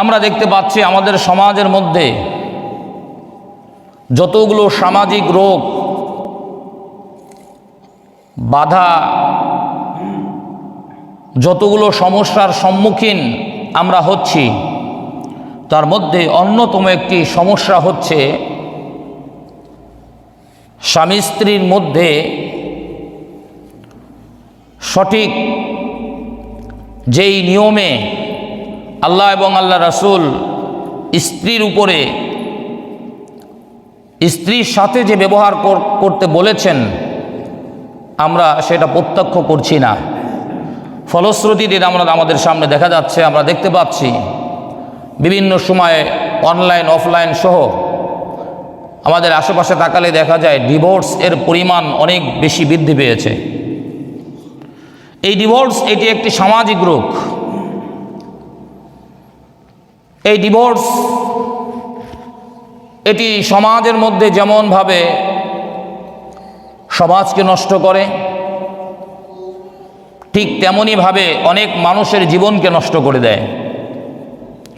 আমরা দেখতে পাচ্ছি আমাদের সমাজের মধ্যে যতগুলো সামাজিক রোগ, বাধা, যতগুলো সমস্যার সম্মুখীন আমরা হচ্ছি, তার মধ্যে অন্যতম একটি সমস্যা হচ্ছে স্বামী স্ত্রীর মধ্যে সঠিক যেই নিয়মে আল্লাহ এবং আল্লাহ রাসূল স্ত্রীর উপরে, স্ত্রীর সাথে যে ব্যবহার কর- করতে বলেছেন, আমরা সেটা প্রত্যক্ষ করছি না। ফলশ্রুতিতে আমরা আমাদের সামনে দেখা যাচ্ছে, আমরা দেখতে পাচ্ছি, বিভিন্ন সময়ে অনলাইন, অফলাইন সহ আমাদের আশেপাশে তাকালে দেখা যায় ডিভোর্স এর পরিমাণ অনেক বেশি বৃদ্ধি পেয়েছে। এই ডিভোর্স এটি একটি সামাজিক রোগ। এই ডিভোর্স এটি সমাজের মধ্যে যেমনভাবে সমাজকে নষ্ট করে, ঠিক তেমনইভাবে অনেক মানুষের জীবনকে নষ্ট করে দেয়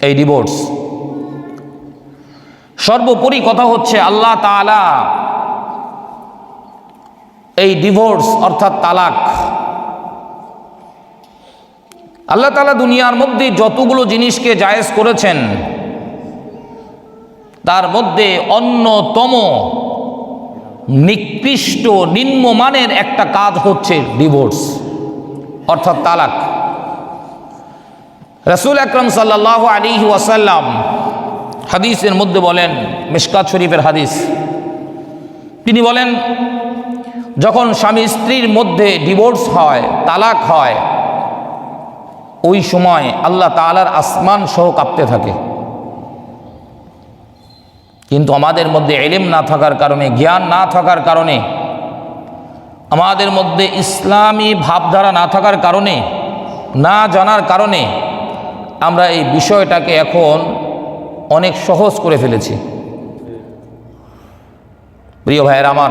এই ডিভোর্স সর্বোপরি কথা হচ্ছে আল্লাহ তাআলা এই ডিভোর্স অর্থাৎ তালাক আল্লাহ তালা দুনিয়ার মধ্যে যতগুলো জিনিসকে জায়েজ করেছেন, তার মধ্যে অন্যতম নিকৃষ্ট নিম্নমানের একটা কাজ হচ্ছে ডিভোর্স অর্থাৎ তালাক। রসুল আকরম সাল্লাহ আলী ওয়াসাল্লাম হাদিসের মধ্যে বলেন, মিশকাত শরীফের হাদিস, তিনি বলেন, যখন স্বামী স্ত্রীর মধ্যে ডিভোর্স হয়, তালাক হয় ওই সময় আল্লাহ তালার আসমান সহ কাঁপতে থাকে। কিন্তু আমাদের মধ্যে এলেম না থাকার কারণে, জ্ঞান না থাকার কারণে, আমাদের মধ্যে ইসলামী ভাবধারা না থাকার কারণে, না জানার কারণে আমরা এই বিষয়টাকে এখন অনেক সহজ করে ফেলেছি। প্রিয় ভাইয়ের আমার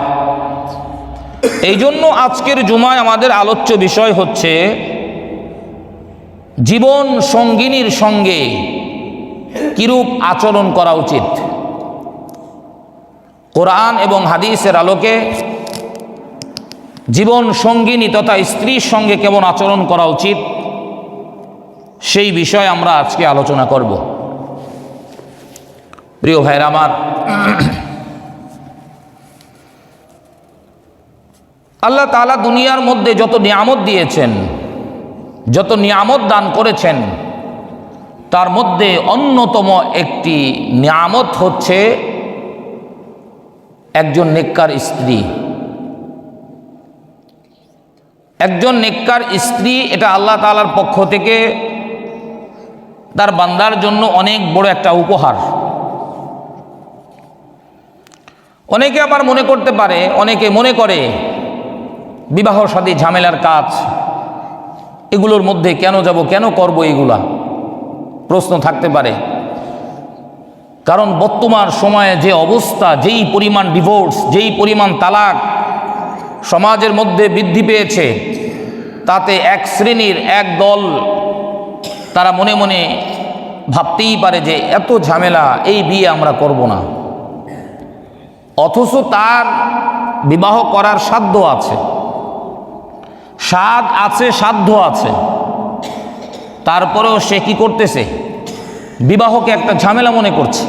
এই জন্য আজকের জুমায় আমাদের আলোচ্য বিষয় হচ্ছে জীবন সঙ্গিনীর সঙ্গে কিরূপ আচরণ করা উচিত? কোরআন এবং হাদিসের আলোকে জীবন সঙ্গিনী তথা স্ত্রীর সঙ্গে কেমন আচরণ করা উচিত? সেই বিষয়ে আমরা আজকে আলোচনা করব। প্রিয় ভাইরা আমার, আল্লাহ তাআলা দুনিয়ার মধ্যে যত নিয়ামত দিয়েছেন যত নিয়ামত দান করেছেন, তার মধ্যে অন্যতম একটি নিয়ামত হচ্ছে একজন নেককার স্ত্রী। একজন নেককার স্ত্রী, এটা আল্লাহ তাআলার পক্ষ থেকে তার বান্দার জন্য অনেক বড় একটা উপহার। অনেকে আবার মনে করতে পারে, অনেকে মনে করে, বিবাহ সাদী ঝামেলার কাজ। এগুলোর মধ্যে কেন যাব, কেন করব এগুলা? প্রশ্ন থাকতে পারে। কারণ বর্তমান সময়ে যে অবস্থা, যেই পরিমাণ ডিভোর্স যেই পরিমাণ তালাক সমাজের মধ্যে বৃদ্ধি পেয়েছে, তাতে এক শ্রেণির এক দল তারা মনে মনে ভাবতেই পারে যে এত ঝামেলা, এই বিয়ে আমরা করব না। অথচ তার বিবাহ করার সাধ্য আছে। স্বাদ আছে, সাধ্য আছে। তারপরেও সে কি করতেছে? বিবাহকে একটা ঝামেলা মনে করছে।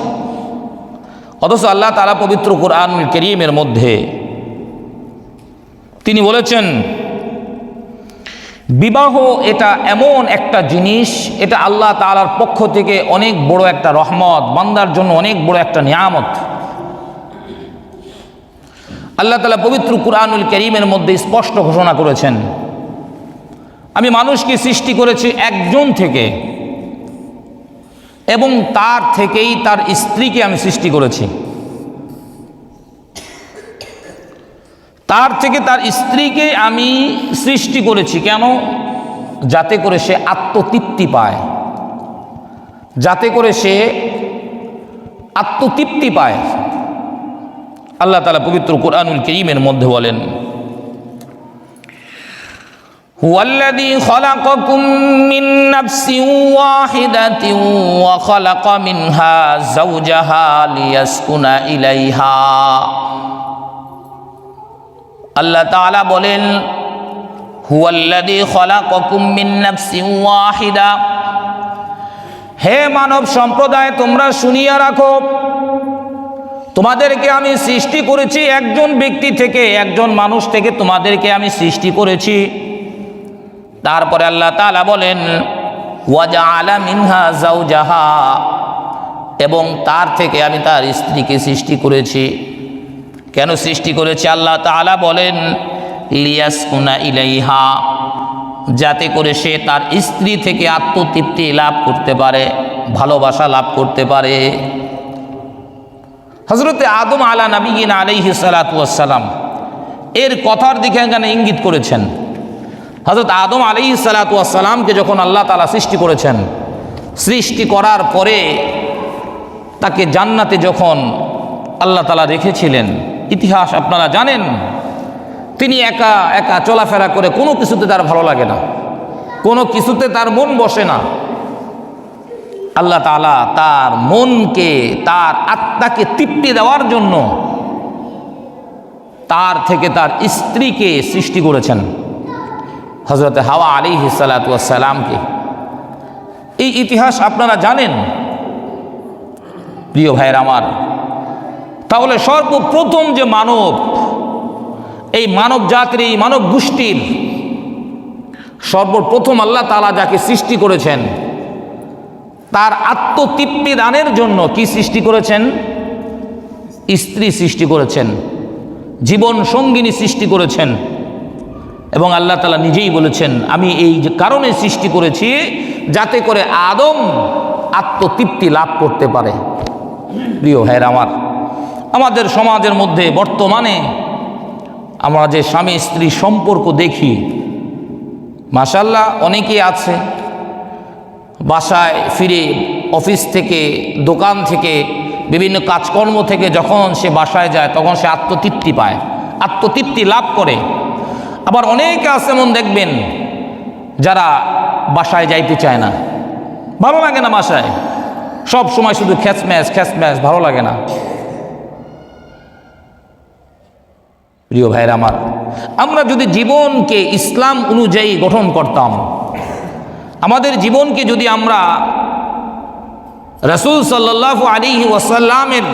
অথচ আল্লাহ তালা পবিত্র কোরআন কেরিমের মধ্যে তিনি বলেছেন, বিবাহ এটা এমন একটা জিনিস, এটা আল্লাহ তালার পক্ষ থেকে অনেক বড় একটা রহমত, বান্দার জন্য অনেক বড় একটা নিয়ামত। আল্লাহ তালা পবিত্র কুরআনুল করিমের মধ্যে স্পষ্ট ঘোষণা করেছেন। আমি মানুষকে সৃষ্টি করেছি একজন থেকে এবং তার থেকেই তার স্ত্রীকে আমি সৃষ্টি করেছি। তার থেকে তার স্ত্রীকে আমি সৃষ্টি করেছি কেন? যাতে করে সে আত্মতৃপ্তি পায়। যাতে করে সে আত্মতৃপ্তি পায়। আল্লাহ তালা পবিত্র কোরআনুল করিমের মধ্যে বলেন هو الذي خلقكم من نفس واحدة وخلق منها زوجها ليسكن إليها আল্লাহ তাআলা বলেন হুয়াল্লাযী খালাকাকুম মিন নাফসিন ওয়াহিদা হে মানব সম্প্রদায় তোমরা শুনিয়া রাখো তোমাদেরকে আমি সৃষ্টি করেছি একজন ব্যক্তি থেকে একজন মানুষ থেকে তোমাদেরকে আমি সৃষ্টি করেছি। তারপরে আল্লাহ তাআলা বলেন ওয়াজা আলা মিনহা জাউজাহা এবং তার থেকে আমি তার স্ত্রীকে সৃষ্টি করেছি। কেন সৃষ্টি করেছে? আল্লাহ তাআলা বলেন, লিয়াসকুনা ইলাইহা যাতে করে সে তার স্ত্রী থেকে আত্মতৃপ্তি লাভ করতে পারে, ভালোবাসা লাভ করতে পারে। হজরতে আদম আলা নবীন আলাইহি সালাতাম এর কথার দিকে এখানে ইঙ্গিত করেছেন। হজরত আদম আলাইহি সালাতামকে যখন আল্লাহ তালা সৃষ্টি করেছেন, সৃষ্টি করার পরে তাকে জান্নাতে যখন আল্লাহ তালা রেখেছিলেন, ইতিহাস আপনারা জানেন, তিনি একা একা চলাফেরা করে কোনো কিছুতে তার ভালো লাগে না। কোনো কিছুতে তার মন বসে না। আল্লাহ তালা তার মনকে, তার আত্মাকে তৃপ্তি দেওয়ার জন্য তার থেকে তার স্ত্রীকে সৃষ্টি করেছেন হজরত হাওয়া আলী সালাতামকে এই ইতিহাস আপনারা জানেন? প্রিয় ভাইয়ের আমার, তাহলে সর্বপ্রথম যে মানব, এই মানব জাতির, এই মানব গোষ্ঠীর সর্বপ্রথম আল্লাহ তালা যাকে সৃষ্টি করেছেন তার আত্মতৃপ্তি দানের জন্য কি সৃষ্টি করেছেন? স্ত্রী সৃষ্টি করেছেন, জীবন সঙ্গিনী সৃষ্টি করেছেন। এবং আল্লাহ তালা নিজেই বলেছেন, আমি এই যে কারণে সৃষ্টি করেছি যাতে করে আদম আত্মতৃপ্তি লাভ করতে পারে। প্রিয় ভাইয়ের আমার, আমাদের সমাজের মধ্যে বর্তমানে আমরা যে স্বামী স্ত্রী সম্পর্ক দেখি মাসাল্লাহ অনেকেই আছে বাসায় ফিরে অফিস থেকে, দোকান থেকে, বিভিন্ন কাজকর্ম থেকে যখন সে বাসায় যায়, তখন সে আত্মতৃপ্তি পায়। আত্মতৃপ্তি লাভ করে। আবার অনেকে আছে এমন দেখবেন, যারা বাসায় যাইতে চায় না। ভালো লাগে না বাসায়। সব সময় শুধু খ্যাচ ম্যাচ খ্যাচ ম্যাচ ভালো লাগে না। প্রিয় ভাইয়ের আমার, আমরা যদি জীবনকে ইসলাম অনুযায়ী গঠন করতাম আমাদের জীবনকে যদি আমরা রসুল সাল্লাহ আলী ওয়াসাল্লামের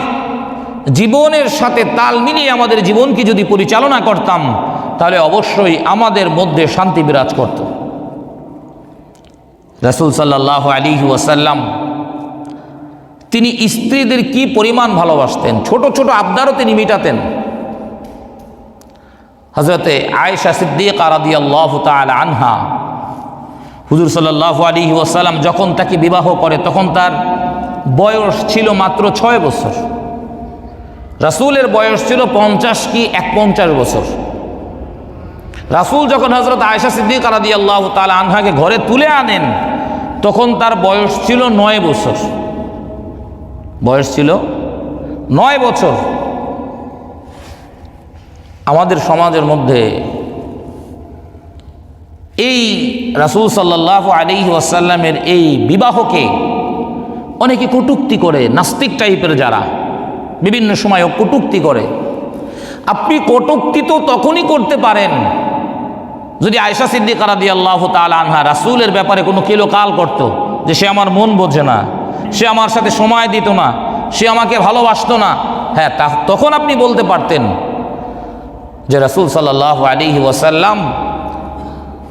জীবনের সাথে তাল মিলিয়ে আমাদের জীবনকে যদি পরিচালনা করতাম, তাহলে অবশ্যই আমাদের মধ্যে শান্তি বিরাজ করত। রসুল সাল্লাহ আলী ওয়াসাল্লাম, তিনি স্ত্রীদের কি পরিমাণ ভালোবাসতেন? ছোট ছোট আবদারও তিনি মিটাতেন। হজরতে আয়েশা সিদ্দিক আরাদি আল্লাহ আনহা হুজুর সাল্লাহ আলী ওয়াসাল্লাম যখন তাকে বিবাহ করে, তখন তার বয়স ছিল মাত্র ছয় বছর। রাসুলের বয়স ছিল পঞ্চাশ কি এক পঞ্চাশ বছর। রাসুল যখন হজরত আয়সা সিদ্দিক আলাদি আল্লাহ তাল আনহাকে ঘরে তুলে আনেন, তখন তার বয়স ছিল নয় বছর। বয়স ছিল নয় বছর। আমাদের সমাজের মধ্যে এই রাসুল সাল্লাহ আলী ওয়াসাল্লামের এই বিবাহকে অনেকে কটুক্তি করে, নাস্তিক টাইপের যারা, বিভিন্ন সময় কটুক্তি করে। আপনি কটুক্তি তো তখনই করতে পারেন যদি আয়সা সিদ্দিক রাদি আল্লাহ আনহা রাসুলের ব্যাপারে কোনো কাল করত, যে সে আমার মন বোঝে না, সে আমার সাথে সময় দিত না, সে আমাকে ভালোবাসতো না। হ্যাঁ তা তখন আপনি বলতে পারতেন যে রাসুল সাল্লাহ আলী ওয়াসাল্লাম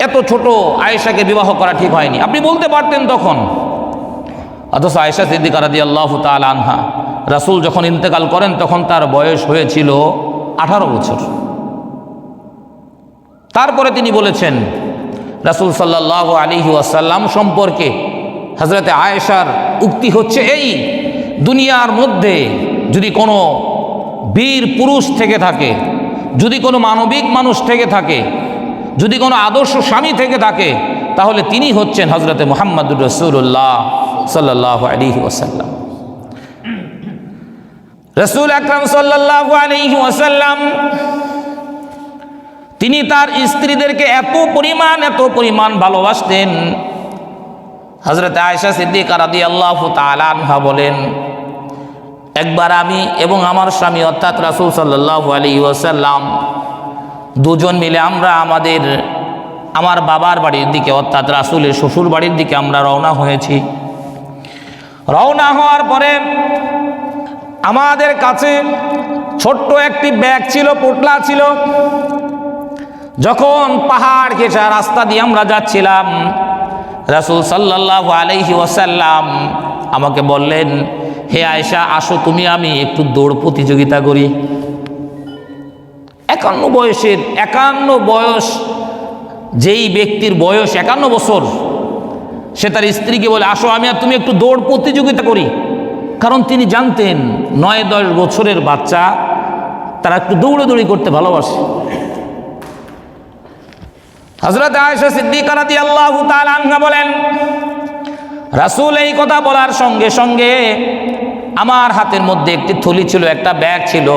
এত ছোট আয়েশাকে বিবাহ করা ঠিক হয়নি। আপনি বলতে পারতেন তখন। অথচ আয়েশা সিদ্দিকা রাদি আল্লাহ তাল আনহা, রাসুল যখন ইন্তেকাল করেন তখন তার বয়স হয়েছিল আঠারো বছর। তারপরে তিনি বলেছেন, রাসুল সাল্লাহ আলী ওয়াসাল্লাম সম্পর্কে হজরতে আয়েশার উক্তি হচ্ছে এই, দুনিয়ার মধ্যে যদি কোনো বীর পুরুষ থেকে থাকে, যদি কোনো মানবিক মানুষ থেকে থাকে যদি কোনো আদর্শ স্বামী থেকে থাকে তাহলে তিনি হচ্ছেন হজরতে মোহাম্মদুর রসুল্লাহ সাল্লাহ আলী ওসাল্লাম রসুল আকরম সাল্লাহ আলী ওসাল্লাম তিনি তার স্ত্রীদেরকে এত পরিমাণ এত পরিমাণ ভালোবাসতেন। হজরত আয়সা সিদ্দিক রাদি আল্লাহ তালানহা বলেন, একবার আমি এবং আমার স্বামী অর্থাৎ রাসুল সাল্লাহ আলী ওসাল্লাম দুজন মিলে আমরা আমাদের, আমার বাবার বাড়ির দিকে, অর্থাৎ রাসুলের শ্বশুর বাড়ির দিকে আমরা রওনা হয়েছি। রওনা হওয়ার পরে আমাদের কাছে ছোট্ট একটি ব্যাগ ছিল পোটলা ছিল। যখন পাহাড় ঘেঁষা রাস্তা দিয়ে আমরা যাচ্ছিলাম, রাসুল সাল্লাহ আলহি ওয়াসাল্লাম আমাকে বললেন, হে আয়সা আসো তুমি, আমি একটু দৌড় প্রতিযোগিতা করি। একান্ন বয়সের, একান্ন বয়স যেই ব্যক্তির বয়স, একান্ন বছর, সে তার স্ত্রীকে বলে, আসো, আমি আর তুমি একটু দৌড় প্রতিযোগিতা করি। কারণ তিনি জানতেন নয় দশ বছরের বাচ্চা তারা একটু দৌড়াদৌড়ি করতে ভালোবাসে। হজরত আয়সা সিদ্দিকা রাদি আল্লাহ বলেন, রাসূল এই কথা বলার সঙ্গে সঙ্গে আমার হাতের মধ্যে একটি থলি ছিল, একটা ব্যাগ ছিল।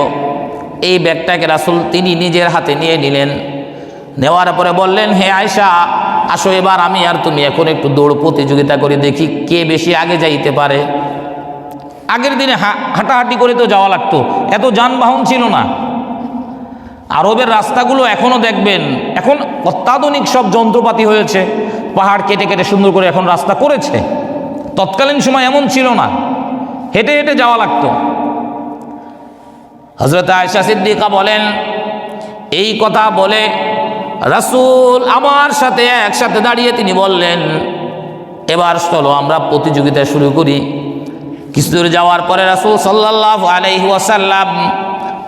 এই ব্যাগটাকে রাসূল তিনি নিজের হাতে নিয়ে নিলেন। নেওয়ার পরে বললেন, হে আয়সা আসো এবার আমি আর তুমি এখন একটু দৌড় প্রতিযোগিতা করে দেখি কে বেশি আগে যাইতে পারে। আগের দিনে হাঁটাহাঁটি করে তো যাওয়া লাগতো, এত যানবাহন ছিল না। আরবের রাস্তাগুলো এখনও দেখবেন, এখন অত্যাধুনিক সব যন্ত্রপাতি হয়েছে, পাহাড় কেটে কেটে সুন্দর করে এখন রাস্তা করেছে। তৎকালীন সময় এমন ছিল না, হেঁটে হেঁটে যাওয়া লাগতো। হজরত আয়সা সিদ্দিকা বলেন, এই কথা বলে রাসূল আমার সাথে একসাথে দাঁড়িয়ে তিনি বললেন, এবার চলো আমরা প্রতিযোগিতা শুরু করি। কিছু দূর যাওয়ার পরে রাসূল সাল্লাল্লাহু আলাইহি ওয়াসাল্লাম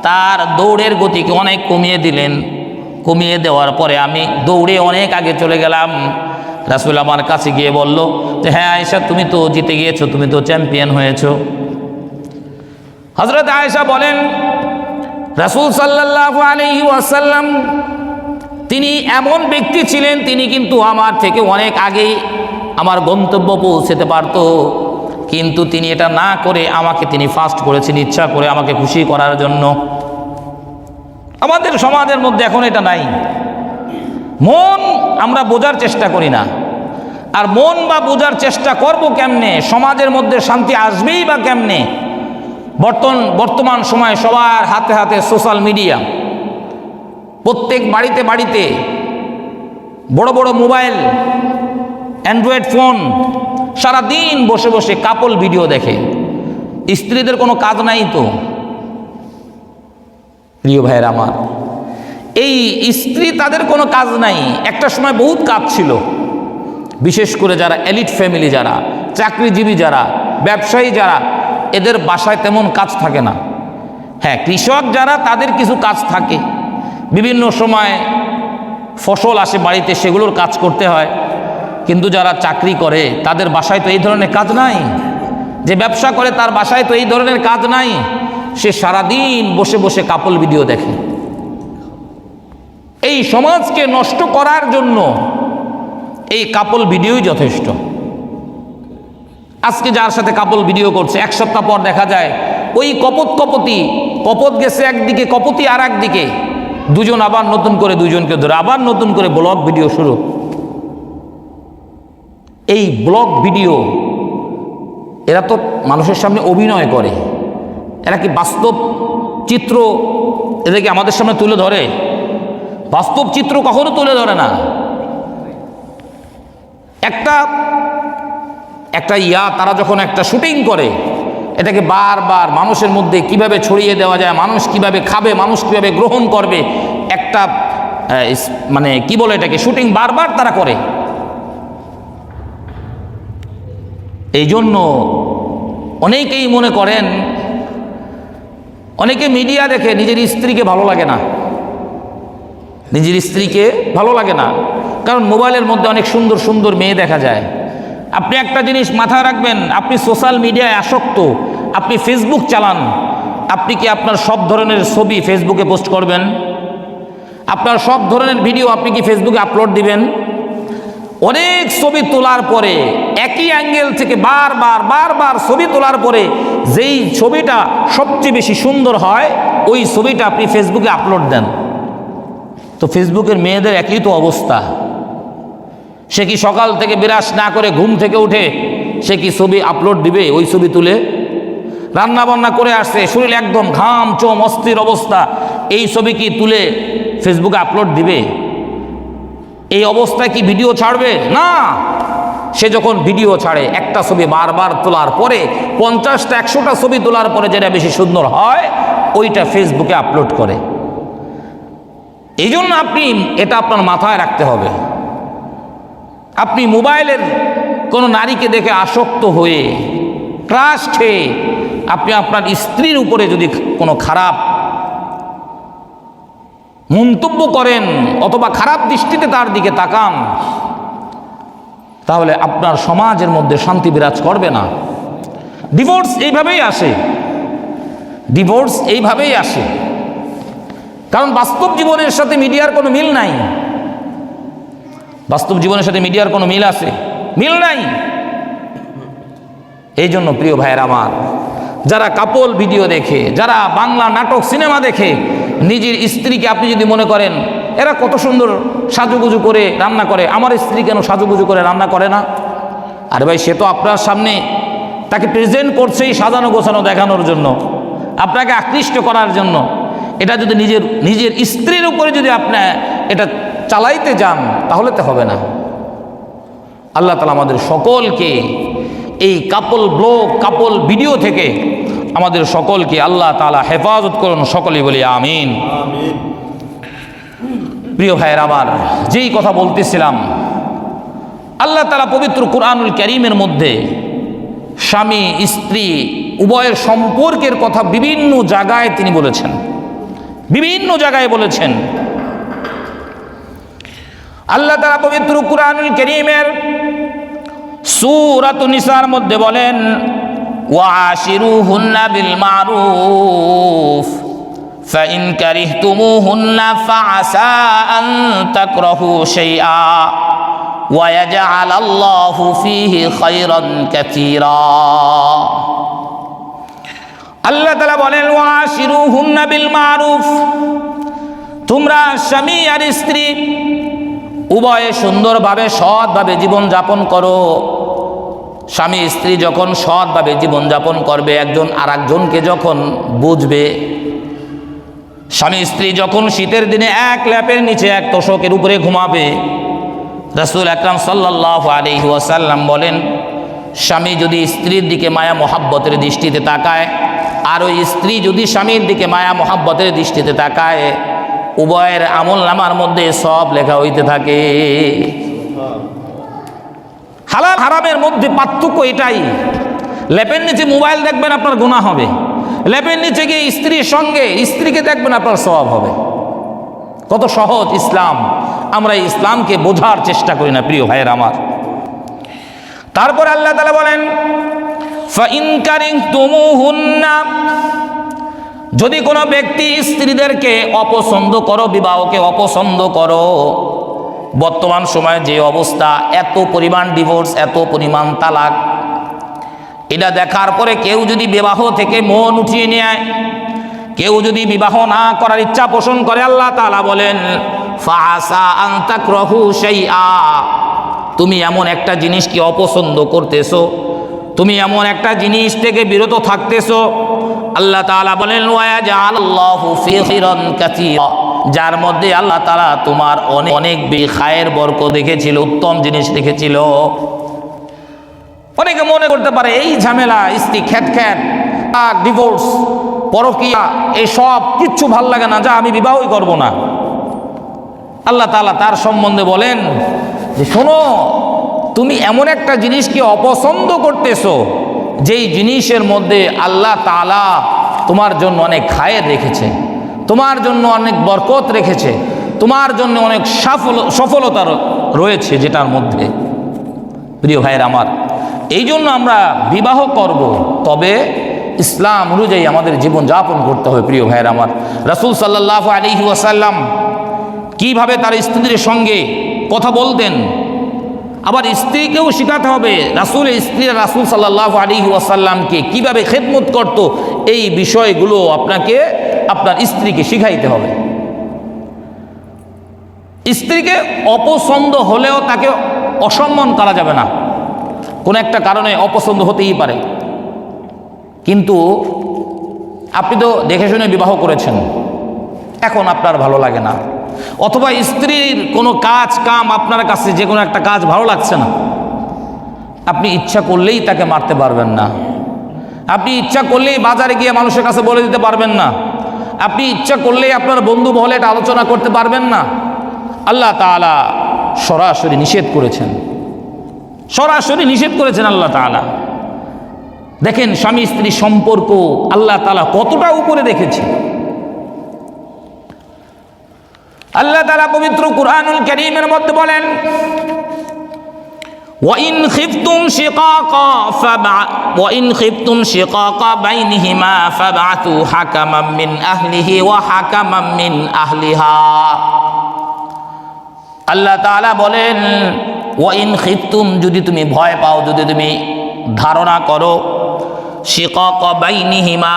তার দৌড়ের গতিকে অনেক কমিয়ে দিলেন। কমিয়ে দেওয়ার পরে আমি দৌড়ে অনেক আগে চলে গেলাম। রাসূল আমার কাছে গিয়ে বলল যে হ্যাঁ আয়েশা, তুমি তো জিতে গিয়েছো, তুমি তো চ্যাম্পিয়ন হয়েছো। হজরত আয়েশা বলেন, রাসূল সাল্লাল্লাহু আলাইহি ওয়াসাল্লাম তিনি এমন ব্যক্তি ছিলেন, তিনি কিন্তু আমার থেকে অনেক আগেই আমার গন্তব্য পৌঁছতে পারত। কিন্তু তিনি এটা না করে আমাকে তিনি ফাস্ট করেছেন, ইচ্ছা করে আমাকে খুশি করার জন্য। আমাদের সমাজের মধ্যে এখন এটা নাই। মন আমরা বোঝার চেষ্টা করি না। আর মন বা বোঝার চেষ্টা করব কেমনে? সমাজের মধ্যে শান্তি আসবেই বা কেমনে? বর্তমান বর্তমান সময়ে সবার হাতে হাতে সোশ্যাল মিডিয়া। প্রত্যেক বাড়িতে বাড়িতে বড় বড় মোবাইল, অ্যান্ড্রয়েড ফোন সারা দিন বসে বসে কাপল ভিডিও দেখে। স্ত্রীদের কোনো কাজ নাই তো, প্রিয় ভাইয়ের আমার। এই স্ত্রী তাদের কোনো কাজ নাই। একটা সময় বহুত কাজ ছিল। বিশেষ করে যারা এলিট ফ্যামিলি যারা, চাকরিজীবী যারা, ব্যবসায়ী যারা এদের বাসায় তেমন কাজ থাকে না। হ্যাঁ কৃষক যারা, তাদের কিছু কাজ থাকে। বিভিন্ন সময় ফসল আসে বাড়িতে, সেগুলোর কাজ করতে হয়। কিন্তু যারা চাকরি করে, তাদের বাসায় তো এই ধরনের কাজ নাই। যে ব্যবসা করে, তার বাসায় তো এই ধরনের কাজ নাই। সে সারাদিন বসে বসে কাপল ভিডিও দেখে। এই সমাজকে নষ্ট করার জন্য এই কাপল ভিডিওই যথেষ্ট। আজকে যার সাথে কাপল ভিডিও করছে, এক সপ্তাহ পর দেখা যায়, ওই কপত কপতি, কপত গেছে একদিকে, কপতি আর একদিকে, দুজন আবার নতুন করে দুজনকে ধরে, আবার নতুন করে ব্লগ ভিডিও শুরু। এই ব্লগ ভিডিও, এরা তো মানুষের সামনে অভিনয় করে। এরা কি বাস্তব চিত্র এদেরকে আমাদের সামনে তুলে ধরে? বাস্তব চিত্র কখনো তুলে ধরে না। একটা একটা ইয়া তারা যখন একটা শুটিং করে, এটাকে বারবার মানুষের মধ্যে কীভাবে ছড়িয়ে দেওয়া যায়, মানুষ কীভাবে খাবে, মানুষ কীভাবে গ্রহণ করবে, একটা মানে কি বলে এটাকে, শুটিং বারবার তারা করে। এই জন্য অনেকেই মনে করেন, অনেকে মিডিয়া দেখে নিজের স্ত্রীকে ভালো লাগে না। নিজের স্ত্রীকে ভালো লাগে না। কারণ মোবাইলের মধ্যে অনেক সুন্দর সুন্দর মেয়ে দেখা যায়। আপনি একটা জিনিস মাথায় রাখবেন, আপনি সোশ্যাল মিডিয়ায় আসক্ত, আপনি ফেসবুক চালান, আপনি কি আপনার সব ধরনের ছবি ফেসবুকে পোস্ট করবেন? আপনার সব ধরনের ভিডিও আপনি কি ফেসবুকে আপলোড দিবেন? অনেক ছবি তোলার পরে, একই অ্যাঙ্গেল থেকে বারবার বারবার ছবি তোলার পরে, যেই ছবিটা সবচেয়ে বেশি সুন্দর হয়, ওই ছবিটা আপনি ফেসবুকে আপলোড দেন। তো ফেসবুকের মেয়েদের একই তো অবস্থা। সে কি সকাল থেকে বিরাস না করে ঘুম থেকে উঠে সে কি ছবি আপলোড দিবে? ওই ছবি তুলে রান্না বান্না করে আসছে, শরীর একদম ঘাম, চোম, অস্থির অবস্থা। এই ছবি কি তুলে ফেসবুকে আপলোড দিবে? এই অবস্থায় কি ভিডিও ছাড়বে? না। সে যখন ভিডিও ছাড়ে, একটা ছবি বারবার তোলার পরে, পঞ্চাশটা, একশোটা ছবি তোলার পরে যেটা বেশি সুন্দর হয়, ওইটা ফেসবুকে আপলোড করে। এই জন্য আপনি এটা আপনার মাথায় রাখতে হবে। আপনি মোবাইলের কোনো নারীকে দেখে আসক্ত হয়ে ক্রাশ খেয়ে আপনি আপনার স্ত্রীর উপরে যদি কোনো খারাপ মন্তব্য করেন অথবা খারাপ দৃষ্টিতে তার দিকে তাকান, তাহলে আপনার সমাজের মধ্যে শান্তি বিরাজ করবে না। ডিভোর্স এইভাবেই আসে। ডিভোর্স এইভাবেই আসে। কারণ বাস্তব জীবনের সাথে মিডিয়ার কোনো মিল নাই। বাস্তব জীবনের সাথে মিডিয়ার কোনো মিল আছে? মিল নাই। এই জন্য প্রিয় ভাইয়ের আমার, যারা কাপল ভিডিও দেখে, যারা বাংলা নাটক সিনেমা দেখে, নিজের স্ত্রীকে আপনি যদি মনে করেন, এরা কত সুন্দর সাজুগুজু করে রান্না করে, আমার স্ত্রী কেন সাজুগুজু করে রান্না করে না? আরে ভাই, সে তো আপনার সামনে তাকে প্রেজেন্ট করছেই সাজানো গোছানো দেখানোর জন্য, আপনাকে আকৃষ্ট করার জন্য। এটা যদি নিজের নিজের স্ত্রীর উপরে যদি আপনি এটা চালাইতে যান তাহলে তো হবে না। আল্লাহ তালা আমাদের সকলকে এই কাপল ব্লগ কাপল ভিডিও থেকে আমাদের সকলকে আল্লাহ তালা হেফাজত করুন সকলেই বলি আমিন। প্রিয় ভাইয়ের আমার যেই কথা বলতেছিলাম আল্লাহ তালা পবিত্র কোরআনুল করিমের মধ্যে স্বামী স্ত্রী উভয়ের সম্পর্কের কথা বিভিন্ন জায়গায় তিনি বলেছেন। বিভিন্ন জায়গায় বলেছেন। আল্লাহ তালা পবিত্র কোরআনুল করিমের সুরাত নিসার মধ্যে বলেন وعاشروهن بالمعروف فإن كرهتموهن فعسى أن تكرهوا شيئا ويجعل الله فيه خيرا كثيرا আল্লাহ তালা বলেন ওয়াশিরু হুন্না বিল মারুফ তোমরা স্বামী আর স্ত্রী উভয়ে সুন্দরভাবে সৎভাবে জীবন যাপন করো। স্বামী স্ত্রী যখন সৎভাবে জীবন যাপন করবে, একজন আর একজনকে যখন বুঝবে, স্বামী স্ত্রী যখন শীতের দিনে এক ল্যাপের নিচে এক তোষকের উপরে ঘুমাবে, রসুল আকরাম সাল্লাহ আলি ওয়াসাল্লাম বলেন, স্বামী যদি স্ত্রীর দিকে মায়া মোহাব্বতের দৃষ্টিতে তাকায়, আর ওই স্ত্রী যদি স্বামীর দিকে মায়া মোহাব্বতের দৃষ্টিতে তাকায় উভয়ের আমল নামার মধ্যে সব লেখা হইতে থাকে। হালাল হারামের মধ্যে পার্থক্য এটাই। লেপের নিচে মোবাইল দেখবেন আপনার গুণা হবে। লেপের নিচে গিয়ে স্ত্রীর সঙ্গে স্ত্রীকে দেখবেন আপনার স্বভাব হবে। কত সহজ ইসলাম। আমরা ইসলামকে বোঝার চেষ্টা করি না, প্রিয় ভাইয়ের আমার। তারপর আল্লাহ তালা বলেন যদি কোনো ব্যক্তি স্ত্রীদেরকে অপছন্দ করো, বিবাহকে অপছন্দ করো, বর্তমান সময়ে যে অবস্থা, এত পরিমাণ ডিভোর্স এত পরিমাণ তালাক, এটা দেখার পরে কেউ যদি বিবাহ থেকে মন উঠিয়ে নেয়, কেউ যদি বিবাহ না করার ইচ্ছা পোষণ করে, আল্লাহ তালা বলেন তুমি এমন একটা জিনিসকে অপছন্দ করতেছো, তুমি এমন একটা জিনিস থেকে বিরত থাকতেছো আল্লাহ তালা বলেন যার মধ্যে আল্লাহ তালা তোমার অনেক অনেক খায়ের বর্ক দেখেছিল উত্তম জিনিস দেখেছিল অনেকে মনে করতে পারে, এই ঝামেলা, স্ত্রী খ্যাত খ্যাত ডিভোর্স পরকিয়া এই সব কিচ্ছু ভালো লাগে না, যা আমি বিবাহই করব না। আল্লাহ তালা তার সম্বন্ধে বলেন যে, শোনো, তুমি এমন একটা জিনিসকে অপছন্দ করতেছো যেই জিনিসের মধ্যে আল্লাহ তালা তোমার জন্য অনেক খায়ের রেখেছে, তোমার জন্য অনেক বরকত রেখেছে, তোমার জন্য অনেক সফল, সফলতা রয়েছে যেটার মধ্যে। প্রিয় ভাইয়ের আমার এই জন্য আমরা বিবাহ করব, তবে ইসলাম অনুযায়ী আমাদের জীবন যাপন করতে হবে, প্রিয় ভাইয়ের আমার। রাসুল সাল্লাহ আলী ওয়াসাল্লাম কীভাবে তার স্ত্রীদের সঙ্গে কথা বলতেন আবার স্ত্রীকেও শেখাতে হবে। রাসুল স্ত্রীরা রাসুল সাল্লাহ আলী ওয়াসাল্লামকে কীভাবে খেদমত করত, এই বিষয়গুলো আপনাকে, আপনার স্ত্রীকে শিখাইতে হবে। স্ত্রীকে অপছন্দ হলেও তাকে অসম্মান করা যাবে না। কোনো একটা কারণে অপছন্দ হতেই পারে। কিন্তু আপনি তো দেখে শুনে বিবাহ করেছেন। এখন আপনার ভালো লাগে না। অথবা স্ত্রীর কোনো কাজ, কাম আপনার কাছে যে কোনো একটা কাজ ভালো লাগছে না। আপনি ইচ্ছা করলেই তাকে মারতে পারবেন না। আপনি ইচ্ছা করলেই বাজারে গিয়ে মানুষের কাছে বলে দিতে পারবেন না। আপনি ইচ্ছা করলেই আপনার বন্ধু মহলে এটা আলোচনা করতে পারবেন না। আল্লাহ তাআলা সরাসরি নিষেধ করেছেন। সরাসরি নিষেধ করেছেন আল্লাহ তাআলা। দেখেন স্বামী স্ত্রী সম্পর্ক আল্লাহ তাআলা কতটা উপরে রেখেছে। আল্লাহ তাআলা পবিত্র কুরআনুল কারীমের মধ্যে বলেন وإن خفتم شقاقا فبع وإن خفتم شقاق بينهما فابعثوا حكما من أهله وحكما من أهلها আল্লাহ তাআলা বলেন ওয়াইন খিফতুম যদি তুমি ভয় পাও যদি তুমি ধারণা করো শিকক বাইনিহিমা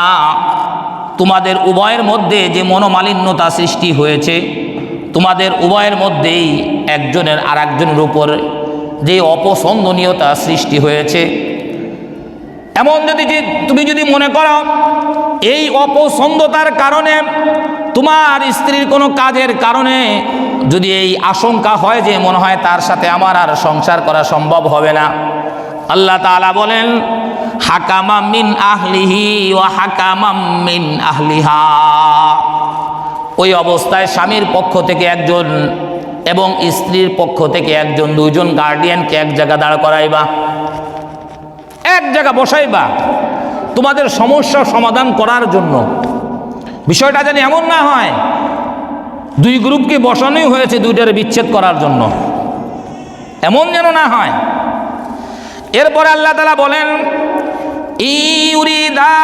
তোমাদের উভয়ের মধ্যে যে মনোমালিন্যতা সৃষ্টি হয়েছে তোমাদের উভয়ের মধ্যেই একজনের আর একজনের উপর যে অপছন্দনীয়তা সৃষ্টি হয়েছে। এমন যদি যে তুমি যদি মনে করো, এই অপছন্দতার কারণে, তোমার স্ত্রীর কোনো কাজের কারণে যদি এই আশঙ্কা হয় যে মনে হয় তার সাথে আমার আর সংসার করা সম্ভব হবে না। আল্লাহ তাআলা বলেন, হাকামা মিন আহলিহি ও হাকামা মিন আহলিহা। ওই অবস্থায় স্বামীর পক্ষ থেকে একজন এবং স্ত্রীর পক্ষ থেকে একজন দুইজন গার্ডিয়ানকে এক জায়গা দাঁড় করাইবা। এক জায়গা বসাইবা। তোমাদের সমস্যা সমাধান করার জন্য। বিষয়টা যেন এমন না হয়, দুই গ্রুপকে বসানোই হয়েছে দুইটার বিচ্ছেদ করার জন্য। এমন যেন না হয়। এরপরে আল্লাহ তালা বলেন ইউরিদা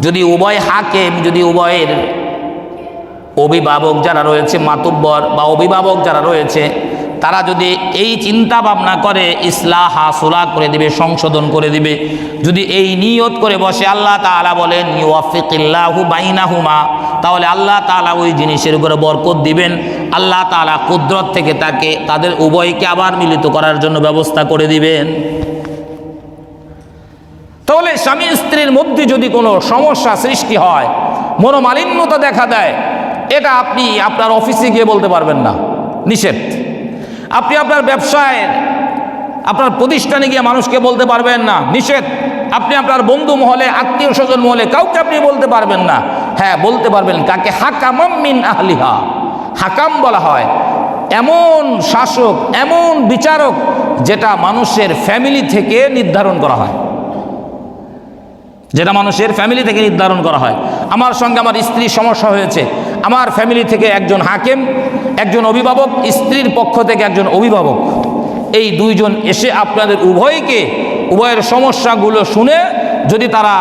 যদি উভয় হাকেম যদি উভয়ের অভিভাবক যারা রয়েছে মাতুব্বর বা অভিভাবক যারা রয়েছে তারা যদি এই চিন্তা ভাবনা করে, ইসলাহা সুলা করে দিবে, সংশোধন করে দিবে, যদি এই নিয়ত করে বসে আল্লাহ তাআলা বলেন ইউফিকিল্লাহু বাইনাহুমা তাহলে আল্লাহ তাআলা ওই জিনিসের উপরে বরকত দিবেন। আল্লাহ তাআলা কুদরত থেকে তাকে, তাদের উভয়কে আবার মিলিত করার জন্য ব্যবস্থা করে দিবেন। তাহলে স্বামী স্ত্রীর মধ্যে যদি কোনো সমস্যা সৃষ্টি হয়, মনোমালিন্যতা দেখা দেয়, এটা আপনি আপনার অফিসে গিয়ে বলতে পারবেন না। নিষেধ। আপনি আপনার ব্যবসায় আপনার প্রতিষ্ঠানে গিয়ে মানুষকে বলতে পারবেন না, নিষেধ। আপনি আপনার বন্ধু মহলে, আত্মীয় স্বজন মহলে কাউকে আপনি বলতে পারবেন না। হ্যাঁ বলতে পারবেন কাকে? হাকামাম মিন আহলিহা। হাকাম বলা হয়। এমন শাসক, এমন বিচারক যেটা মানুষের ফ্যামিলি থেকে নির্ধারণ করা হয়। যেটা মানুষের ফ্যামিলি থেকে নির্ধারণ করা হয়। আমার সঙ্গে আমার স্ত্রীর সমস্যা হয়েছে। আমার ফ্যামিলি থেকে একজন হাকেম, একজন অভিভাবক, স্ত্রীর পক্ষ থেকে একজন অভিভাবক। এই দুইজন এসে আপনাদের উভয়কে, উভয়ের সমস্যাগুলো শুনে যদি তারা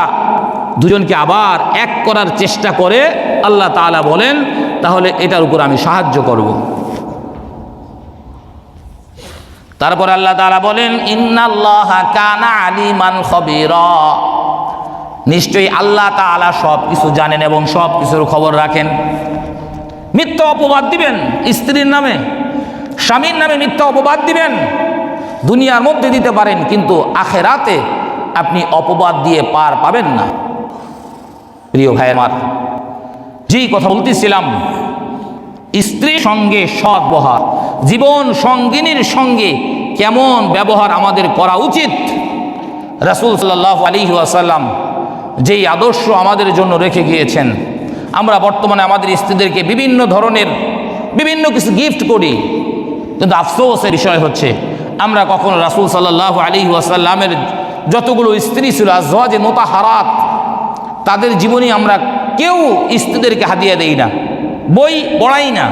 দুজনকে আবার এক করার চেষ্টা করে, আল্লাহ তাআলা বলেন, তাহলে এটার উপর আমি সাহায্য করব। তারপর আল্লাহ তাআলা বলেন, ইন্নাল্লাহ কানা আলিমান খবিরা। নিশ্চয়ই আল্লাহ তাআলা সব কিছু জানেন এবং সব কিছুর খবর রাখেন। মিথ্যা অপবাদ দিবেন স্ত্রীর নামে, স্বামীর নামে মিথ্যা অপবাদ দিবেন। দুনিয়ার মধ্যে দিতে পারেন, কিন্তু আখেরাতে আপনি অপবাদ দিয়ে পার পাবেন না। প্রিয় ভাই আমার যেই কথা বলতেছিলাম, স্ত্রীর সঙ্গে সৎ ব্যবহার, জীবন সঙ্গিনীর সঙ্গে কেমন ব্যবহার আমাদের করা উচিত? রাসূল সাল্লাহ আলাইহি ওয়াসাল্লাম যেই আদর্শ আমাদের জন্য রেখে গিয়েছেন, আমরা বর্তমানে আমাদের স্ত্রীদেরকে বিভিন্ন ধরনের, বিভিন্ন কিছু গিফট করি। কিন্তু আফসোসের বিষয় হচ্ছে, আমরা কখনো রাসূল সাল্লাল্লাহু আলাইহি ওয়াসাল্লামের যতগুলো স্ত্রী ছিল, আজওয়াজে, মোতাহারাত, তাদের জীবনী আমরা কেউ স্ত্রীদেরকে হাতিয়ে দেই না, বই পড়াই না।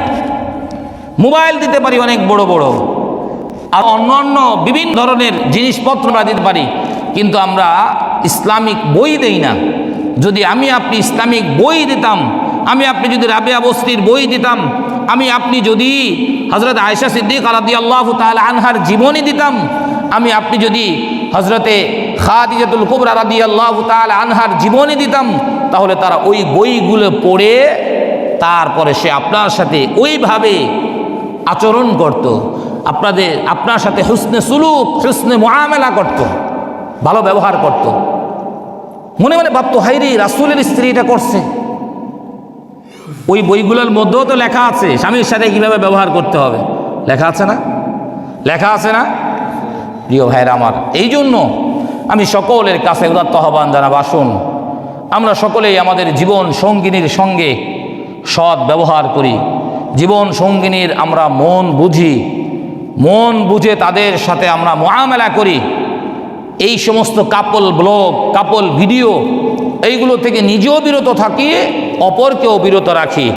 মোবাইল দিতে পারি অনেক বড় বড়, আর অন্য অন্য বিভিন্ন ধরনের জিনিসপত্র আমরা দিতে পারি, কিন্তু আমরা ইসলামিক বই দেই না। যদি আমি আপনি ইসলামিক বই দিতাম, আমি আপনি যদি রাবেয়া বস্তির বই দিতাম, আমি আপনি যদি হজরত আয়সা সিদ্দিক আলাদি আল্লাহ তাহলে আনহার জীবনী দিতাম, আমি আপনি যদি হজরতে খাদিজাতুল কুবরা রাদি আল্লাহ আনহার জীবনী দিতাম, তাহলে তারা ওই বইগুলো পড়ে তারপরে সে আপনার সাথে ওইভাবে আচরণ করত। আপনাদের, আপনার সাথে হুসনে সুলুক, হুসনে মোয়ামেলা করত, ভালো ব্যবহার করত। মনে মনে ভাবতো হাইরি রাসুলের স্ত্রী এটা করছে। ওই বইগুলোর মধ্যেও তো লেখা আছে, স্বামীর সাথে কীভাবে ব্যবহার করতে হবে। লেখা আছে না? লেখা আছে না? প্রিয় ভাইরা আমার এই জন্য আমি সকলের কাছে উদাত্ত আহ্বান জানাব, আসুন। আমরা সকলেই আমাদের জীবন সঙ্গিনীর সঙ্গে সৎ ব্যবহার করি। জীবন সঙ্গিনীর আমরা মন বুঝি। মন বুঝে তাদের সাথে আমরা মোয়ামেলা করি। এই সমস্ত কাপল ব্লগ কাপল ভিডিও এইগুলো থেকে নিজেও বিরত থাকি অপরকেও বিরত রাখি।